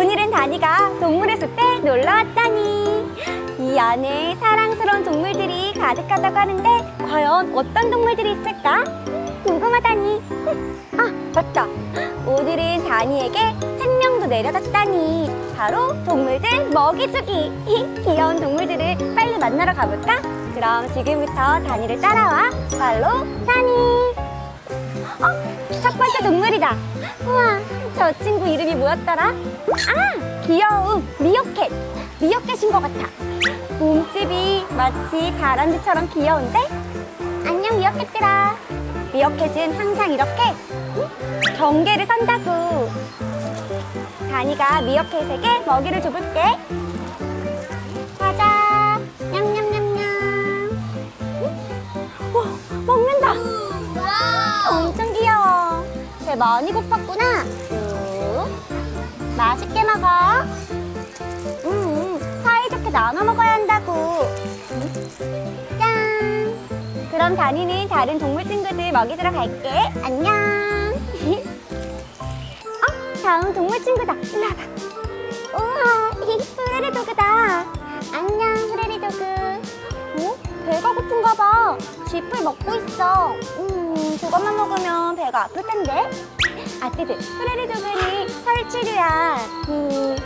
오늘은 다니가 동물의 숲에 놀러 왔다니. 이 안에 사랑스러운 동물들이 가득하다고 하는데 과연 어떤 동물들이 있을까? 궁금하다니. 아, 맞다. 오늘은 다니에게 생명도 내려졌다니. 바로 동물들 먹이 주기. 귀여운 동물들을 빨리 만나러 가볼까? 그럼 지금부터 다니를 따라와. 발로 다니. 어, 첫 번째 동물이다. 우와, 저 친구 이름이 뭐였더라? 아, 귀여운 미어캣. 미어캣인 것 같아. 몸집이 마치 다람쥐처럼 귀여운데? 안녕, 미어캣들아. 미어캣은 항상 이렇게 경계를 선다고. 다니가 미어캣에게 먹이를 줘볼게. 가자. 냠냠냠냠. 와, 먹는다. 엄청 귀여워. 배 많이 고팠구나. 쭉. 맛있게 먹어. 음, 사이좋게 나눠 먹어야 한다고. 음. 짠. 그럼 다니는 다른 동물 친구들 먹이 주러 갈게. 안녕. 어, 다음 동물 친구다. 일로 와봐. 우와, 프레리 도그다. 안녕, 프레리 도그. 어? 배가 고픈가 봐. 쥐풀 먹고 있어. 음, 저것만 먹으면 배가 아플 텐데. 아뜨들, 프레리 도그니 설치류야. 음,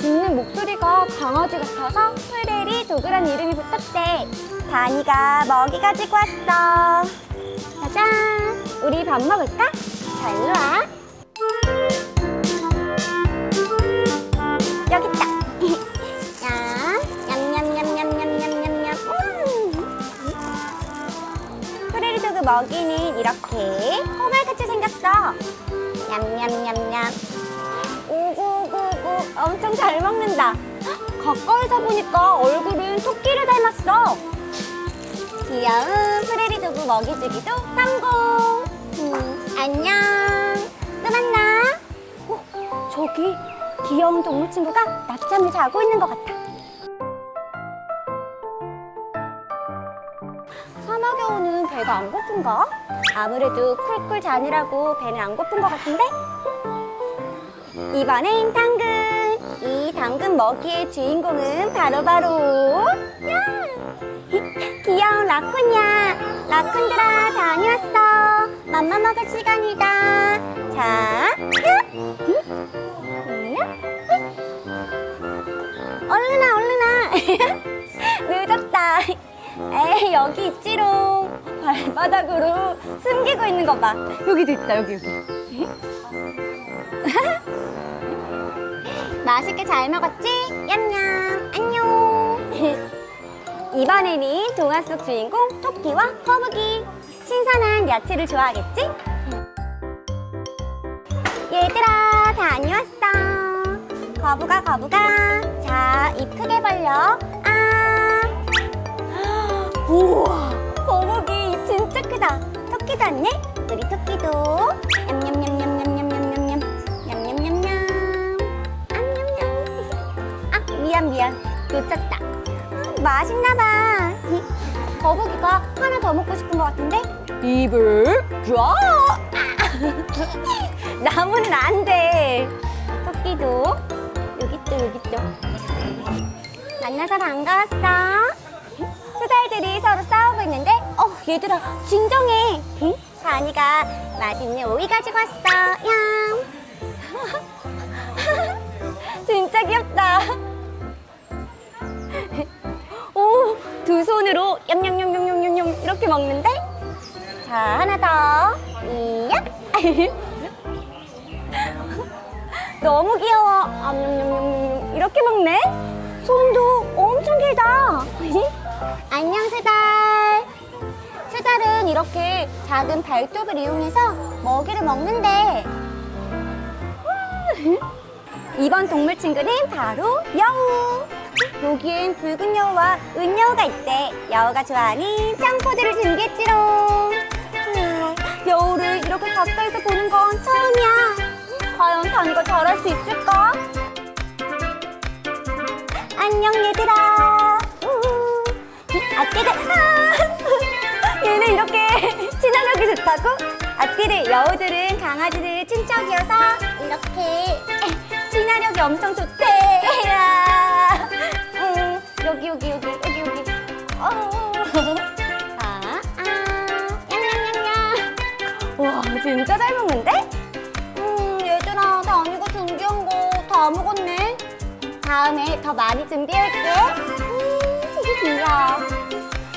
짖는 목소리가 강아지 같아서 프레리 도그란 이름이 붙었대. 다니가 먹이 가지고 왔어. 짜잔, 우리 밥 먹을까? 자, 일로 와. 이렇게 코발같이 생겼어. 냠냠냠냠. 오구오구오구 엄청 잘 먹는다. 가까이서 보니까 얼굴은 토끼를 닮았어. 귀여운 프레리도그 먹이주기도 성공. 음, 안녕. 또 만나. 어, 저기 귀여운 동물 친구가 낮잠을 자고 있는 것 같아. 오는 배가 안 고픈가? 아무래도 쿨쿨 자느라고 배는 안 고픈 것 같은데? 이번엔 당근! 이 당근 먹이의 주인공은 바로바로 야! 귀여운 라쿤이야! 라쿤들아 다녀왔어! 맘마 먹을 시간이다! 자? 얼른아 얼른아 에이 여기 있지롱. 발바닥으로 숨기고 있는 거봐. 여기도 있다 여기 여기. 맛있게 잘 먹었지? 냠냠. 안녕. 이번에는 동화 속 주인공 토끼와 거북이. 신선한 야채를 좋아하겠지? 얘들아 다녀왔어. 거북아 거북아. 자 입 크게 벌려. 아 우와 거북이 입 진짜 크다 토끼도 왔네 우리 토끼도 냠냠냠냠냠냠냠냠냠 냠냠냠냠 암냠냠 아 미안 미안 놓쳤다 음, 맛있나봐 거북이가 하나 더 먹고 싶은 것 같은데 입을 쫙 나무는 안 돼. 토끼도 여기 있죠, 여기 있죠. 만나서 반가웠어. 수달들이 서로 싸우고 있는데, 어, 얘들아, 진정해. 응? 다니가 맛있는 오이 가지고 왔어. 양. 진짜 귀엽다. 오, 두 손으로 냠냠냠냠냠냠 이렇게 먹는데? 자, 하나 더. 이야. 너무 귀여워. 암냠냠냠냠 이렇게 먹네. 손도 엄청 길다. 안녕 수달. 수달은 이렇게 작은 발톱을 이용해서 먹이를 먹는데 이번 동물 친구는 바로 여우. 여기엔 붉은 여우와 은여우가 있대. 여우가 좋아하는 점포들을 준비했지롱. 여우를 이렇게 가까이서 보는 건 처음이야. 과연 다니가 잘할 수 있을까? 안녕 얘들아. 친화력이 좋다고? 아띠들 여우들은 강아지들 친척이어서 이렇게 먹기 엄청 좋대. 야. 음, 여기 여기 여기 여기 여기. 어. 아, 아, 냥냥냥냥. 와, 진짜 잘 먹는데? 음, 얘들아, 다니가 준비한 거 다 먹었네. 다음에 더 많이 준비할게. 음, 되게 귀여워.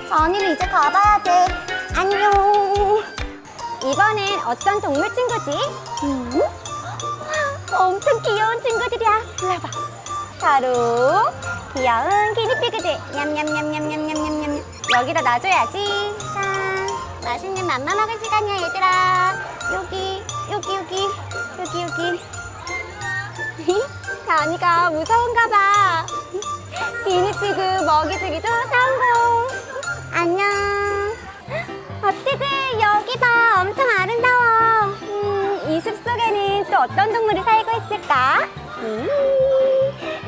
다니는 이제 가봐야 돼. 안녕. 이번엔 어떤 동물 친구지? 음? 와, 엄청 귀여운 친구들이야. 일로 와봐. 바로 귀여운 기니피그들. 냠냠냠냠냠냠냠냠. 여기다 놔줘야지. 자, 맛있는 맘마 먹을 시간이야, 얘들아. 여기, 여기, 여기, 여기, 여기. 다니가 무서운가 봐. 기니피그 먹이주기도 성공. 안녕. 어때들 여기 봐 엄청 아름다워. 음, 이 숲속에는 또 어떤 동물이 살고 있을까? 음,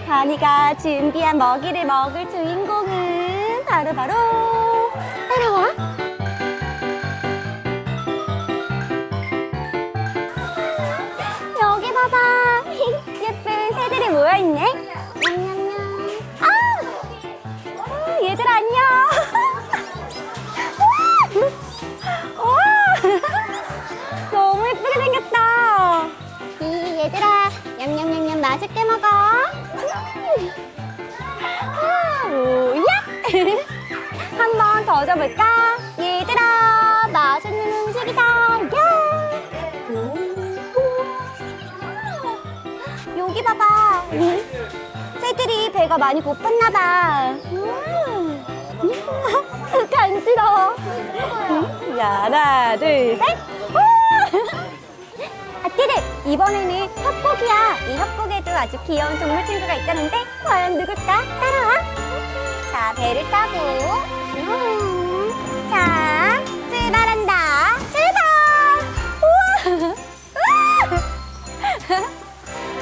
다니가 준비한 먹이를 먹을 주인공은 바로 바로 따라와. 줘볼까? 얘들아, 맛있는 음식이다. 야! 여기 봐봐. 새들이 배가 많이 고팠나 봐. 음. 간지러워. 음, 하나, 둘, 셋. 아띠들 이번에는 협곡이야. 이 협곡에도 아주 귀여운 동물 친구가 있다는데 과연 누굴까? 따라와. 자, 배를 타고. 음. 자, 출발한다. 출발.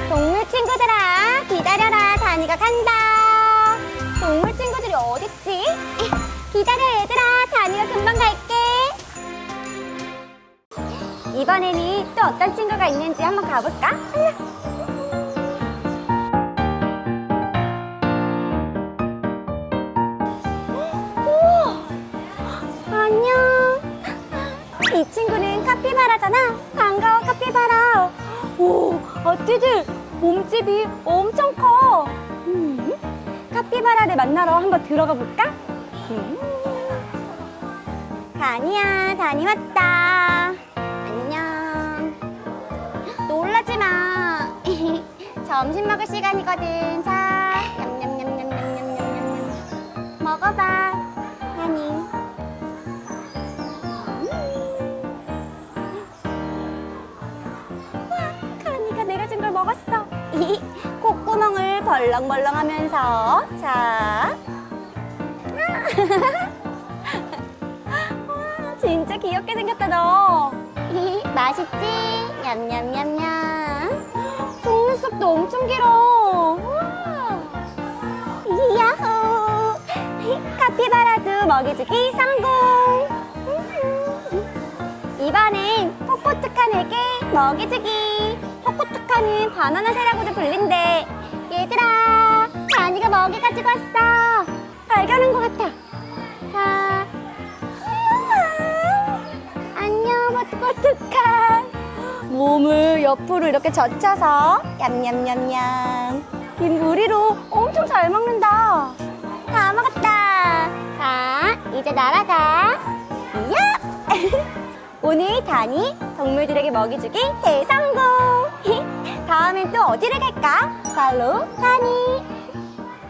동물 친구들아 기다려라 다니가 간다 동물 친구들이 어딨지? 기다려 얘들아 다니가 금방 갈게 이번에는 또 어떤 친구가 있는지 한번 가볼까? 이 친구는 카피바라잖아. 반가워, 카피바라. 오, 어띠들 몸집이 엄청 커. 음, 카피바라를 만나러 한번 들어가 볼까? 음. 다니야, 다니 왔다. 안녕. 놀라지 마. 점심 먹을 시간이거든. 자, 냠냠냠냠냠냠냠냠. 먹어봐, 먹었어. 이 콧구멍을 벌렁벌렁 하면서 자. 와, 진짜 귀엽게 생겼다 너. 이, 맛있지? 냠냠냠냠. 속눈썹도 엄청 길어. 야호. 카피바라도 먹이주기 성공. 이번엔 포코투칸에게 먹이주기. 포코 투칸은 바나나 새라고도 불린대. 얘들아, 다니가 먹이 가지고 왔어. 발견한 것 같아. 자. 안녕, 포코투칸. 몸을 옆으로 이렇게 젖혀서 얌얌얌얌. 이 무리로 엄청 잘 먹는다. 다 먹었다. 자, 이제 날아가. 야! 오늘 다니 동물들에게 먹이 주기 대성공! 다음엔 또 어디를 갈까? 발로 다니